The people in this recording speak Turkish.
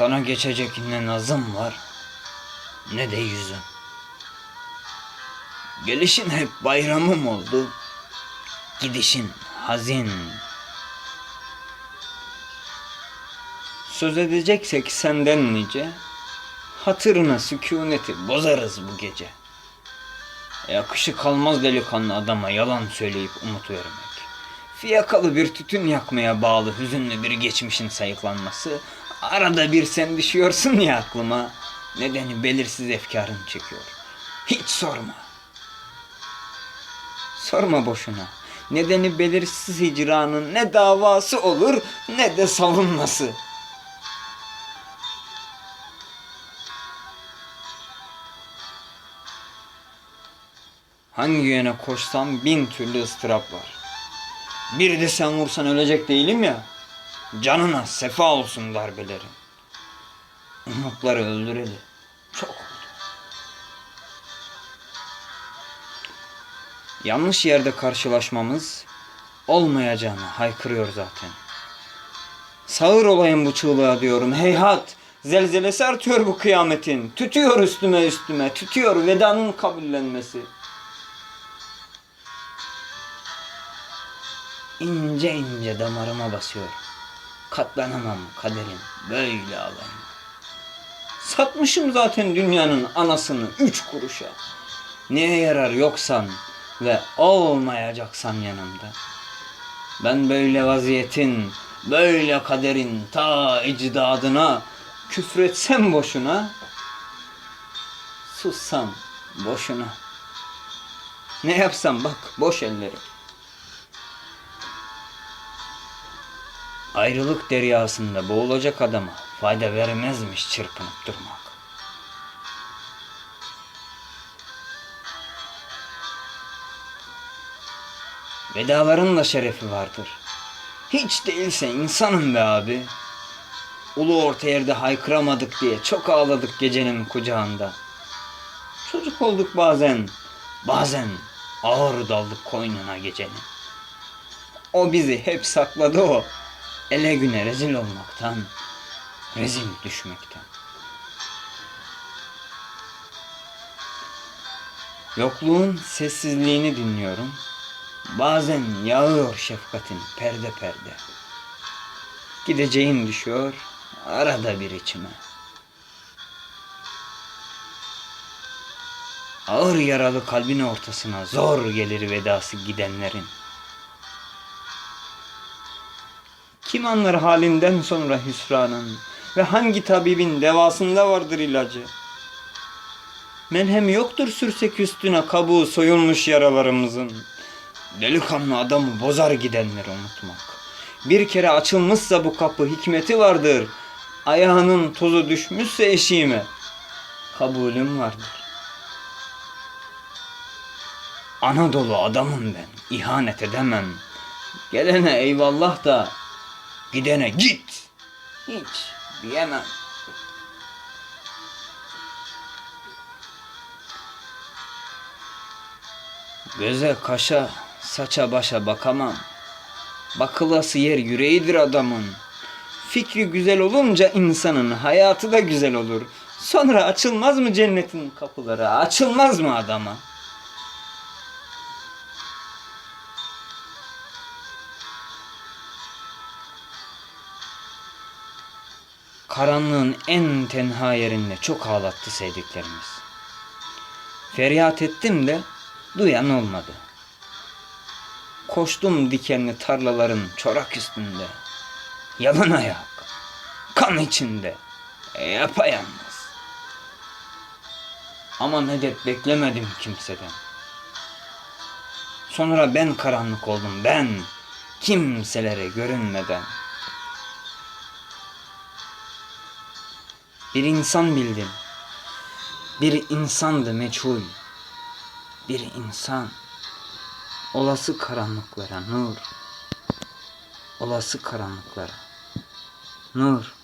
Sana geçecek ne nazım var ne de yüzüm. Gelişin hep bayramım oldu. Gidişin hazin. Söz edeceksek senden nice, hatırına sükuneti bozarız bu gece. Yakışı kalmaz delikanlı adama yalan söyleyip umut vermek. Fiyakalı bir tütün yakmaya bağlı hüzünlü bir geçmişin sayıklanması. Arada bir sen düşüyorsun ya aklıma. Nedeni belirsiz efkarın çekiyor. Hiç sorma. Sorma boşuna. Nedeni belirsiz hicranın ne davası olur ne de savunması. Hangi yöne koşsam bin türlü ıstırap var. Bir de sen vursan ölecek değilim ya. Canına sefa olsun darbelerin. Umutları öldüreli. Çok oldu. Yanlış yerde karşılaşmamız olmayacağını haykırıyor zaten. Sağır olayım bu çığlığa diyorum. Heyhat! Zelzelesi artıyor bu kıyametin. Tütüyor üstüme üstüme. Tütüyor vedanın kabullenmesi. ince ince damarıma basıyor. Katlanamam kaderin böyle alayım. Satmışım zaten dünyanın anasını üç kuruşa. Neye yarar yoksan ve olmayacaksan yanımda. Ben böyle vaziyetin, böyle kaderin ta icdadına küfretsem boşuna, sussam boşuna. Ne yapsam bak boş ellerim. Ayrılık deryasında boğulacak adama fayda vermezmiş çırpınıp durmak. Vedaların da şerefi vardır. Hiç değilse insanım be abi. Ulu orta yerde haykıramadık diye çok ağladık gecenin kucağında. Çocuk olduk bazen, bazen ağır daldık koynuna gecenin. O bizi hep sakladı o. Ele güne rezil olmaktan, rezil düşmekten. Yokluğun sessizliğini dinliyorum. Bazen yağıyor şefkatin perde perde. Gideceğin düşüyor arada bir içime. Ağır yaralı kalbin ortasına zor gelir vedası gidenlerin. Kim anlar halinden sonra hüsranın ve hangi tabibin devasında vardır ilacı? Menhem yoktur sürsek üstüne kabuğu soyulmuş yaralarımızın. Delikanlı adamı bozar gidenleri unutmak. Bir kere açılmışsa bu kapı hikmeti vardır. Ayağının tozu düşmüşse eşiğime kabulüm vardır. Anadolu adamım ben, ihanet edemem. Gelene eyvallah da Gidene git. Hiç diyemem. Göze kaşa saça başa bakamam. Bakılası yer yüreğidir adamın. Fikri güzel olunca insanın hayatı da güzel olur. Sonra açılmaz mı cennetin kapıları? Açılmaz mı adama? Karanlığın en tenha yerinde çok ağlattı sevdiklerimiz. Feryat ettim de duyan olmadı. Koştum dikenli tarlaların çorak üstünde. Yalın ayak, kan içinde, yapayalnız. Ama medet beklemedim kimseden. Sonra ben karanlık oldum, ben kimselere görünmeden. Bir insan bildim. Bir insandı meçhul. Bir insan. Olası karanlıklara nur. Olası karanlıklara nur.